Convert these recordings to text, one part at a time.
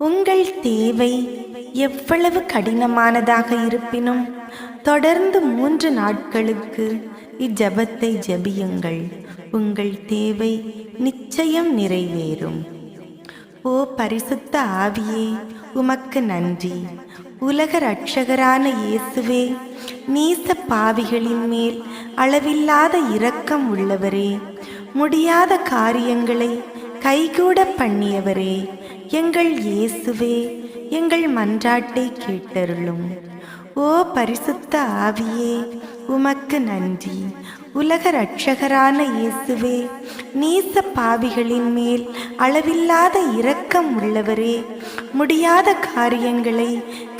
உங்கள் தேவை எவ்வளவு கடினமானதாக இருப்பினும் தொடர்ந்து மூன்று நாட்களுக்கு இஜபத்தை ஜெபியுங்கள். உங்கள் தேவை நிச்சயம் நிறைவேறும். ஓ பரிசுத்த ஆவியே உமக்கு நன்றி. உலக ரட்சகரான இயேசுவே நீச பாவிகளின் மேல் அளவில்லாத இரக்கம் உள்ளவரே முடியாத காரியங்களை கைகூட பண்ணியவரே எங்கள் இயேசுவே எங்கள் மன்றாட்டை கேட்டருளும். ஓ பரிசுத்த ஆவியே உமக்கு நன்றி. உலக ரட்சகரான இயேசுவே நீச பாவிகளின் மேல் அளவில்லாத இரக்கம் உள்ளவரே முடியாத காரியங்களை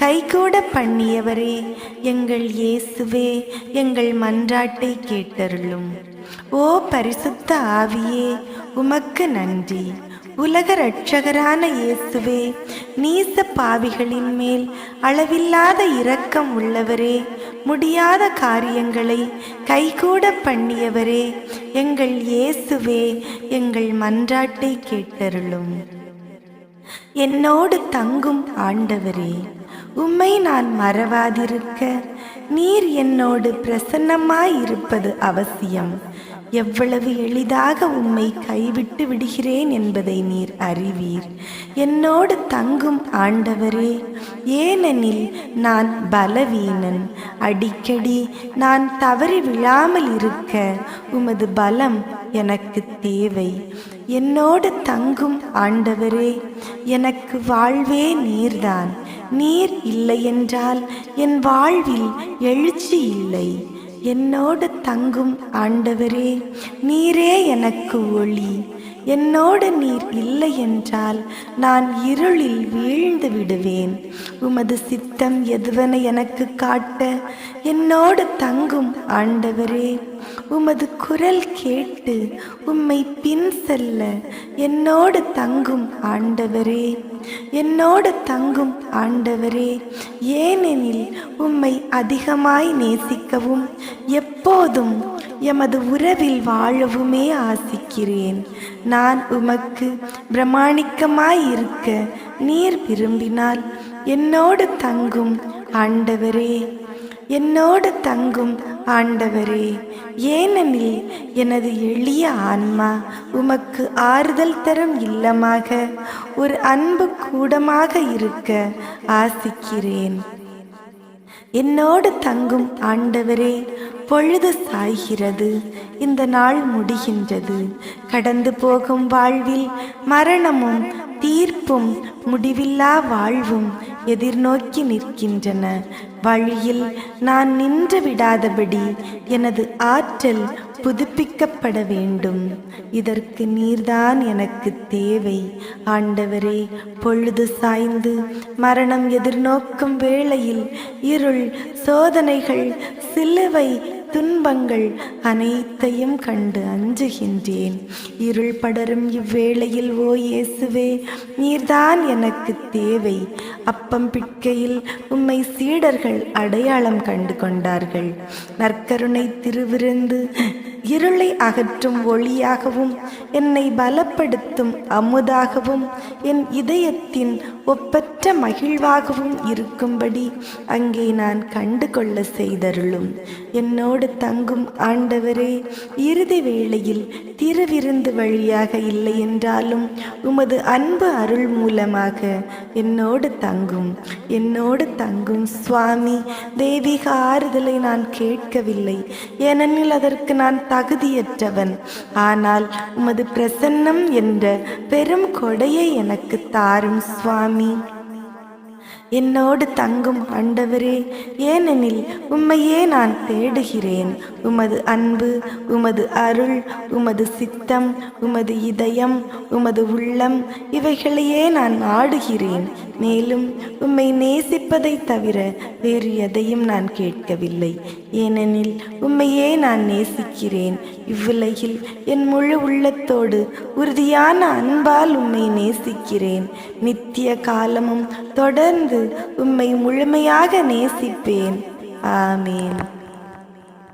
கைகூட பண்ணியவரே எங்கள் இயேசுவே எங்கள் மன்றாட்டை கேட்டருளும். ஓ பரிசுத்த ஆவியே உமக்கு நன்றி. உலக இரட்சகரான இயேசுவே நீச பாவிகளின் மேல் அளவில்லாத இரக்கம் உள்ளவரே முடியாத காரியங்களை கைகூட பண்ணியவரே எங்கள் இயேசுவே எங்கள் மன்றாட்டை கேட்டருளும். என்னோடு தங்கும் ஆண்டவரே உம்மை நான் மறவாதிருக்க நீர் என்னோடு பிரசன்னமாயிருப்பது அவசியம். எவ்வளவு எளிதாக உம்மை கைவிட்டு விடுகிறேன் என்பதை நீர் அறிவீர். என்னோடு தங்கும் ஆண்டவரே ஏனெனில் நான் பலவீனன். அடிக்கடி நான் தவறி விழாமல் இருக்க உமது பலம் எனக்கு தேவை. என்னோடு தங்கும் ஆண்டவரே எனக்கு வாழ்வே நீர்தான். நீர் இல்லையென்றால் என் வாழ்வில் எழுச்சி இல்லை. என்னோடு தங்கும் ஆண்டவரே நீரே எனக்கு ஒளி. என்னோடு நீர் இல்லை என்றால் நான் இருளில் வீழ்ந்து விடுவேன். உமது சித்தம் எதுவென எனக்கு காட்ட என்னோடு தங்கும் ஆண்டவரே. உமது குரல் கேட்டு உம்மை பின் செல்ல என்னோடு தங்கும் ஆண்டவரே என்னோடு தங்கும் ஆண்டவரே ஏனெனில் உம்மை அதிகமாய் நேசிக்கவும் எப்போதும் எமது உறவில் வாழவுமே ஆசிக்கிறேன். நான் உமக்கு பிரமாணிக்கமாய் இருக்க நீர் விரும்பினால் என்னோடு தங்கும் ஆண்டவரே என்னோடு தங்கும் ஆண்டவரே ஏனெனில் எனது எளிய ஆன்மா உமக்கு ஆறுதல் தரும் இல்லமாக ஒரு அன்பு கூடமாக இருக்க ஆசிக்கிறேன். என்னோடு தங்கும் ஆண்டவரே பொழுது சாய்கிறது இந்த நாள் முடிகின்றது. கடந்து போகும் வாழ்வில் மரணமும் தீர்ப்பும் முடிவில்லா வாழ்வும் எதிர்நோக்கி நிற்கின்றன. வழியில் நான் நின்று விடாதபடி எனது ஆற்றல் புதுப்பிக்கப்பட வேண்டும். இதற்கு நீர்தான் எனக்கு தேவை. ஆண்டவரே பொழுது சாய்ந்து மரணம் எதிர்நோக்கும் வேளையில் இருள் சோதனைகள் சிலுவை துன்பங்கள் அனைத்தையும் கண்டு அஞ்சுகின்றேன். இருள் படரும் இவ்வேளையில் ஓ இயேசுவே நீர்தான் எனக்கு தேவை. அப்பம் பிட்கையில் உம்மை சீடர்கள் அடையாளம் கண்டு கொண்டார்கள். நற்கருணை திருவிருந்து இருளை அகற்றும் ஒளியாகவும் என்னை பலப்படுத்தும் அமுதாகவும் என் இதயத்தின் ஒப்பற்ற மகிழ்வாகவும் இருக்கும்படி அங்கே நான் கண்டு கொள்ள செய்தருளும். என்னோடு தங்கும் ஆண்டவரே இறுதி வேளையில் திருவிருந்து வழியாக இல்லை என்றாலும் உமது அன்பு அருள் மூலமாக என்னோடு தங்கும் என்னோடு தங்கும் சுவாமி தெய்வீக ஆறுதலை நான் கேட்கவில்லை. ஏனெனில் அதற்கு நான் தகுதியற்றவன். ஆனால் உமது பிரசன்னம் என்ற பெரும் கொடையை எனக்கு தாரும் சுவாமி. என்னோடு தங்கும் ஆண்டவரே ஏனெனில் உம்மையே நான் தேடுகிறேன். உமது அன்பு உமது அருள் உமது சித்தம் உமது இதயம் உமது உள்ளம் இவைகளையே நான் நாடுகிறேன். மேலும் உம்மை நேசிப்பதை தவிர வேறு எதையும் நான் கேட்கவில்லை. ஏனெனில் உம்மையே நான் நேசிக்கிறேன். இவ்வுலகில் என் முழு உள்ளத்தோடு உறுதியான அன்பால் உம்மை நேசிக்கிறேன். நித்திய காலமும் தொடர் தொடர்ந்து உம்மை முழுமையாக நேசிப்பேன். ஆமேன்.